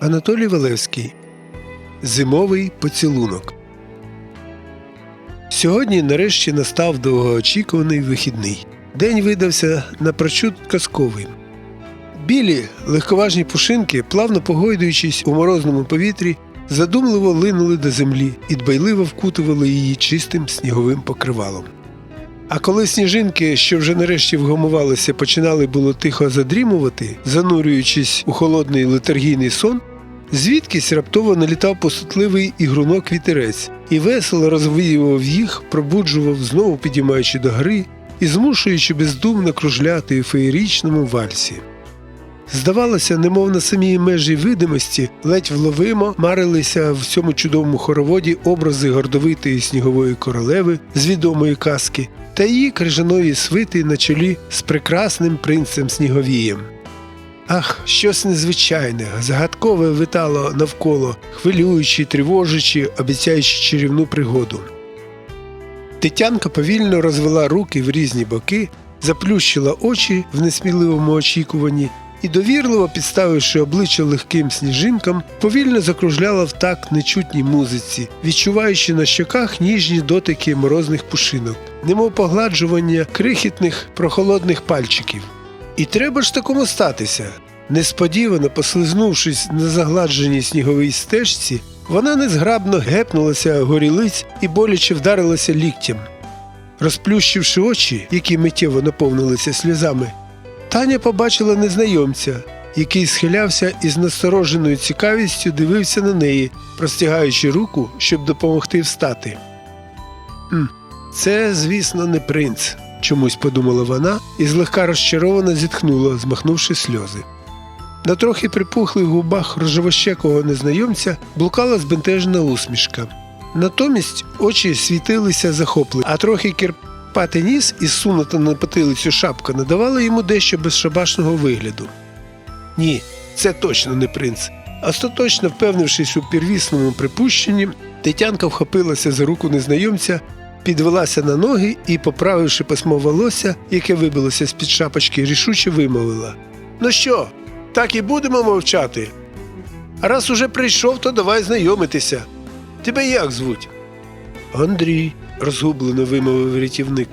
Анатолій Валевський Зимовий поцілунок. Сьогодні нарешті настав довгоочікуваний вихідний. День видався напрочуд казковим. Білі легковажні пушинки, плавно погойдуючись у морозному повітрі, задумливо линули до землі і дбайливо вкутували її чистим сніговим покривалом. А коли сніжинки, що вже нарешті вгамувалися, починали було тихо задрімувати, занурюючись у холодний летаргійний сон, звідкись раптово налітав посутливий ігрунок вітерець і весело розвіював їх, пробуджував, знову підіймаючи до гри і змушуючи бездумно кружляти у феєрічному вальсі. Здавалося, немов на самій межі видимості, ледь вловимо марилися в цьому чудовому хороводі образи гордовитої снігової королеви з відомої казки та її крижаної свити на чолі з прекрасним принцем Сніговієм. Ах, щось незвичайне, загадкове витало навколо, хвилюючи, тривожачи, обіцяючи чарівну пригоду. Тетянка повільно розвела руки в різні боки, заплющила очі в несміливому очікуванні і, довірливо підставивши обличчя легким сніжинкам, повільно закружляла в такт нечутній музиці, відчуваючи на щоках ніжні дотики морозних пушинок, немов погладжування крихітних прохолодних пальчиків. І треба ж такому статися. Несподівано послизнувшись на загладженій сніговій стежці, вона незграбно гепнулася горілиць і боляче вдарилася ліктям. Розплющивши очі, які миттєво наповнилися сльозами, Таня побачила незнайомця, який схилявся і з настороженою цікавістю дивився на неї, простягаючи руку, щоб допомогти встати. «М, Це, звісно, не принц, чомусь подумала вона і злегка розчаровано зітхнула, змахнувши сльози. На трохи припухлих губах рожевощекого незнайомця блукала збентежена усмішка. Натомість очі світилися захопливо, а трохи кірпатий ніс і сунута на потилицю шапка надавали йому дещо безшабашного вигляду. Ні, це точно не принц. Остаточно впевнившись у первісному припущенні, Тетянка вхопилася за руку незнайомця, підвелася на ноги і, поправивши пасмо волосся, яке вибилося з-під шапочки, рішуче вимовила: Ну що, так і будемо мовчати? Раз уже прийшов, то давай знайомитися. Тебе як звуть? Андрій, розгублено вимовив рятівник.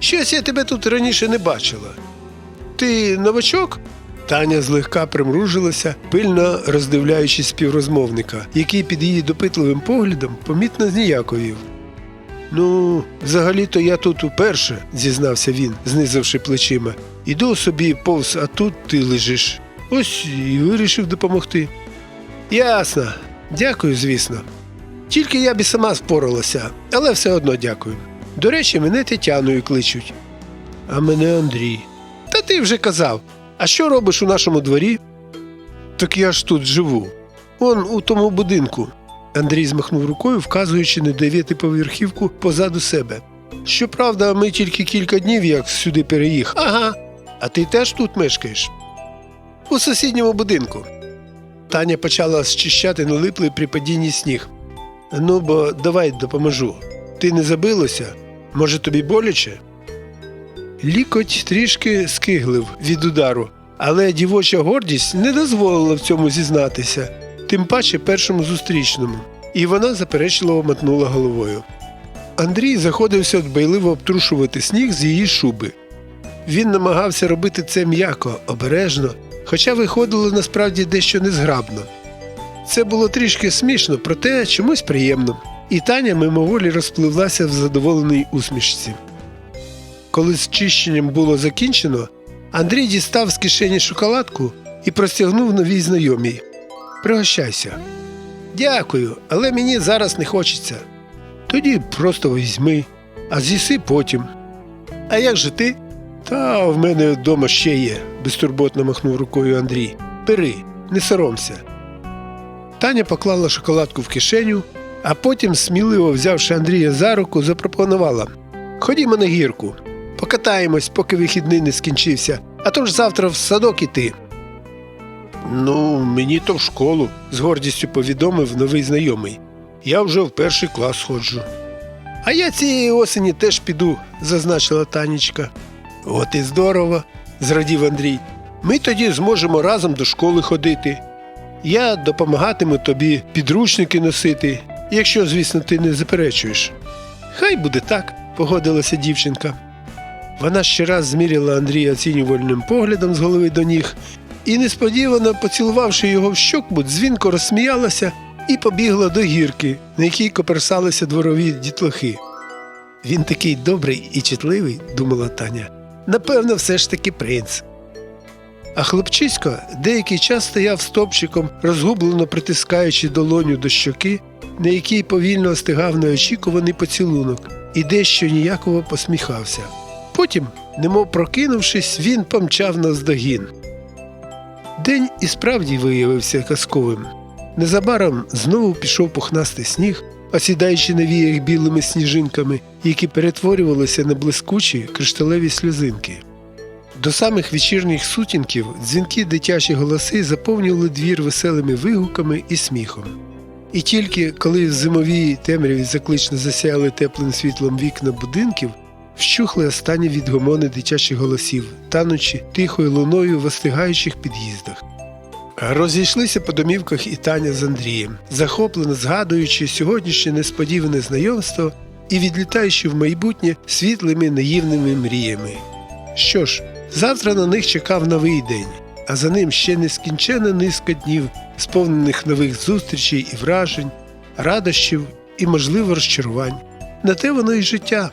Щось я тебе тут раніше не бачила. Ти новачок? Таня злегка примружилася, пильно роздивляючись співрозмовника, який під її допитливим поглядом помітно зніяковів. Ну, взагалі-то я тут уперше, зізнався він, знизивши плечима. Іду собі повз, а тут ти лежиш. Ось і вирішив допомогти. Ясно. Дякую, звісно. Тільки я б і сама споралася, але все одно дякую. До речі, мене Тетяною кличуть. А мене Андрій. Та ти вже казав. А що робиш у нашому дворі? Так я ж тут живу. Он у тому будинку. Андрій змахнув рукою, вказуючи на дев'ятиповерхівку позаду себе. Щоправда, ми тільки кілька днів як сюди переїхали. Ага. А ти теж тут мешкаєш? У сусідньому будинку. Таня почала зчищати налиплий при падінні сніг. Ну, бо давай допоможу. Ти не забилося? Може, тобі боляче? Лікоть трішки скиглив від удару, але дівоча гордість не дозволила в цьому зізнатися, тим паче першому зустрічному, і вона заперечливо мотнула головою. Андрій заходився дбайливо обтрушувати сніг з її шуби. Він намагався робити це м'яко, обережно, хоча виходило насправді дещо незграбно. Це було трішки смішно, проте чомусь приємно, і Таня мимоволі розпливлася в задоволеній усмішці. Коли з чищенням було закінчено, Андрій дістав з кишені шоколадку і простягнув новій знайомій. Пригощайся. Дякую, але мені зараз не хочеться. Тоді просто візьми, а з'їси потім. А як же ти? Та в мене вдома ще є, безтурботно махнув рукою Андрій. Бери, не соромся. Таня поклала шоколадку в кишеню, а потім, сміливо взявши Андрія за руку, запропонувала Ходімо на гірку, покатаємось, поки вихідний не скінчився, а то ж завтра в садок іти. Ну, мені то в школу, з гордістю повідомив новий знайомий. Я вже в перший клас ходжу. А я цієї осені теж піду, зазначила Танечка. От і здорово, зрадів Андрій. Ми тоді зможемо разом до школи ходити. Я допомагатиму тобі підручники носити, якщо, звісно, ти не заперечуєш. Хай буде так, погодилася дівчинка. Вона ще раз зміряла Андрія оцінювальним поглядом з голови до ніг і, несподівано поцілувавши його в щоку, дзвінко розсміялася і побігла до гірки, на якій коперсалися дворові дітлахи. Він такий добрий і чутливий, думала Таня. Напевно, все ж таки принц. А хлопчисько деякий час стояв стопчиком, розгублено притискаючи долоню до щоки, на якій повільно остигав неочікуваний поцілунок, і дещо ніяково посміхався. Потім, немов прокинувшись, він помчав наздогін. День і справді виявився казковим. Незабаром знову пішов пухнастий сніг, осідаючи на віях білими сніжинками, які перетворювалися на блискучі кришталеві сльозинки. До самих вечірніх сутінків дзвінки дитячі голоси заповнювали двір веселими вигуками і сміхом. І тільки коли в зимовій темряві заклично засяяли теплим світлом вікна будинків, вщухли останні відгомони дитячих голосів, танучи тихою луною в остигаючих під'їздах. Розійшлися по домівках і Таня з Андрієм, захоплено згадуючи сьогоднішнє несподіване знайомство і відлітаючи в майбутнє світлими наївними мріями. Що ж, завтра на них чекав новий день, а за ним ще нескінчена низка днів, сповнених нових зустрічей і вражень, радощів і, можливо, розчарувань. На те воно і життя.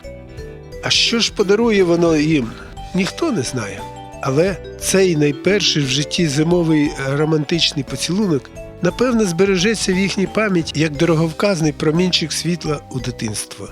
А що ж подарує воно їм? Ніхто не знає. Але цей найперший в житті зимовий романтичний поцілунок напевно збережеться в їхній пам'ять як дороговказний промінчик світла у дитинство.